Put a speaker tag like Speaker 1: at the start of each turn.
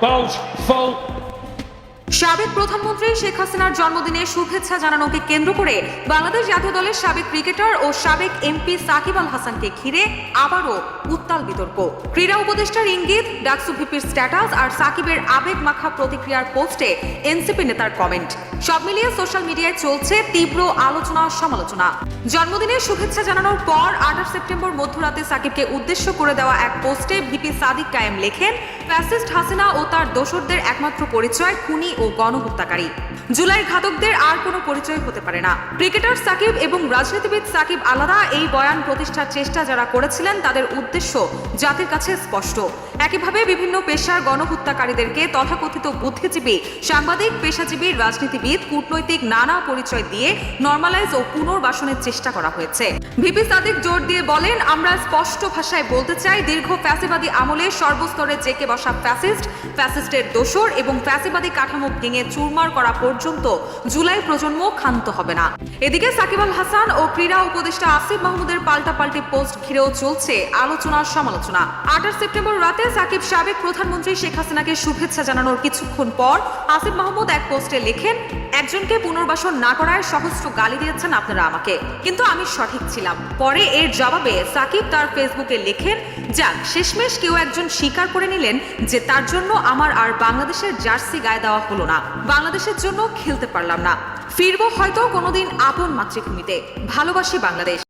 Speaker 1: Paus, val
Speaker 2: সাবেক প্রধানমন্ত্রী শেখ হাসিনার জন্মদিনে শুভেচ্ছা জানানোকে কেন্দ্র করে বাংলাদেশ জাতীয় দলের সাবেক ক্রিকেটার ও সাবেক এমপি সাকিব আল হাসানকে ঘিরে আবারও উত্তাল বিতর্ক। ক্রীড়া উপদেষ্টার ইঙ্গিত, ডাকসু ভিপির স্ট্যাটাস আর সাকিবের আবেগ মাখা প্রতিক্রিয়ার পোস্টে এনসিপি নেতার কমেন্ট সব মিলিয়ে সোশ্যাল মিডিয়ায় চলছে তীব্র আলোচনা সমালোচনা। জন্মদিনে শুভেচ্ছা জানানোর পর আঠাশ সেপ্টেম্বর মধ্যরাতে সাকিবকে উদ্দেশ্য করে দেওয়া এক পোস্টে ভিপি সাদিক কায়েম লেখেন, ফ্যাসিস্ট হাসিনা ও তার দোসরদের একমাত্র পরিচয় খুনি ও গণহত্যাকারী। জুলাই ঘাতকদের আর কোনো পরিচয় হতে পারে না। ক্রিকেটার সাকিব এবং রাজনীতিবিদ সাকিব আলাদা এই বয়ান প্রতিষ্ঠার চেষ্টা যারা করেছিলেন, তাদের উদ্দেশ্য জাতির কাছে স্পষ্ট। একইভাবে বিভিন্ন পেশার গণহত্যাকারীদেরকে তথাকথিত বুদ্ধিজীবী, সাংবাদিক, পেশাজীবী, রাজনীতিবিদ, কূটনৈতিক নানা পরিচয় দিয়ে নর্মালাইজ ও পুনর্বাসনের চেষ্টা করা হয়েছে। ভিপি সাদিক জোর দিয়ে বলেন, আমরা স্পষ্ট ভাষায় বলতে চাই, দীর্ঘ ফ্যাসিবাদী আমলে সর্বস্তরে জেকে বসা ফ্যাসিস্ট, ফ্যাসিস্টের দোসর এবং ফ্যাসিবাদী কাঠামো ভেঙে চুরমার করা পর্যন্ত জুলাই প্রজন্ম ক্ষান্ত হবে না। এদিকে সাকিব আল হাসান ও ক্রীড়া উপদেষ্টা আসিফ মাহমুদের পাল্টাপাল্টি পোস্ট ঘিরেও চলছে আলোচনার সমালোচনা। আঠাশ সেপ্টেম্বর রাতে সাকিব সাবেক প্রধানমন্ত্রী শেখ হাসিনাকে শুভেচ্ছা জানানোর কিছুক্ষণ পর আসিফ মাহমুদ এক পোস্টে লেখেন, একজনকে পুনর্বাসন না করায় সহস্র গালি দিয়েছেন আপনারা আমাকে। কিন্তু আমি সঠিক ছিলাম। পরে এর জবাবে সাকিব তার ফেসবুকে লেখেন যাক, শেষমেশ কেউ একজন স্বীকার করে নিলেন যে তার জন্য আমার আর বাংলাদেশের জার্সি গায়ে দেওয়া হলো না। বাংলাদেশের জন্য খেলতে পারলাম না। ফিরবো হয়তো কোনোদিন আপন মাতৃভূমিতে। ভালোবাসি বাংলাদেশ।